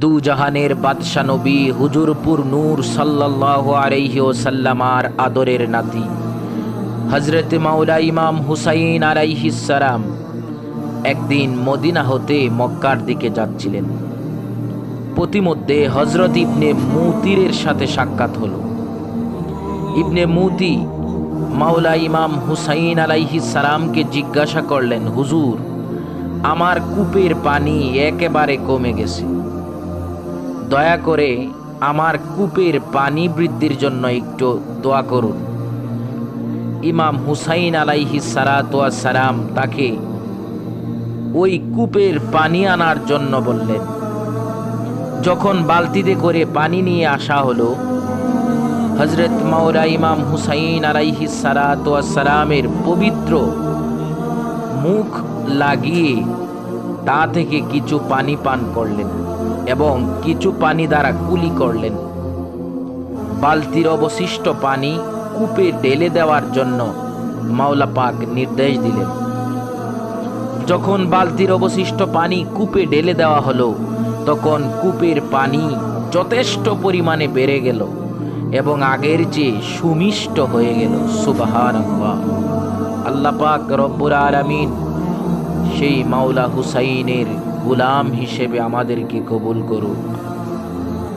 দু জাহানের বাদশা নবী হুজুরপুর নূর সাল্লাহ আলাইহি ওসাল্লামার আদরের নাতি। হজরত মাওলা ইমাম হুসাইন আলাইহিসালাম একদিন মদিনা হতে মক্কার দিকে যাচ্ছিলেন। প্রতিমধ্যে হজরত ইবনে মুতিরের সাথে সাক্ষাৎ হলো। ইবনে মুতি মাওলা ইমাম হুসাইন সালামকে জিজ্ঞাসা করলেন, হুজুর, আমার কূপের পানি একেবারে কমে গেছে। দয়া করে আমার কূপের পানি বৃদ্ধির জন্য একটু দোয়া করুন। ইমাম হুসাইন আলাইহি সালাম তাকে ওই কূপের পানি আনার জন্য বললেন, যখন বালতিতে করে পানি নিয়ে আসা হলো হজরত মাওলা ইমাম হুসাইন আলাইহি সালামের পবিত্র মুখ লাগিয়ে তা থেকে কিছু পানি পান করলেন। এবং কিছু পানি দ্বারা কুলি করলেন। বালতির অবশিষ্ট পানি কূপে ঢেলে দেওয়ার জন্য মাওলা পাক নির্দেশ দিলেন। যখন বালতির অবশিষ্ট পানি কূপে ঢেলে দেওয়া হলো, তখন কূপের পানি যথেষ্ট পরিমাণে বেড়ে গেল এবং আগের চেয়ে সুমিষ্ট হয়ে গেল। সুবাহান আল্লাহ পাক রব্বুর আলমিন সেই মাওলা হুসাইনের গুলাম হিসেবে আমাদেরকে কবুল করুন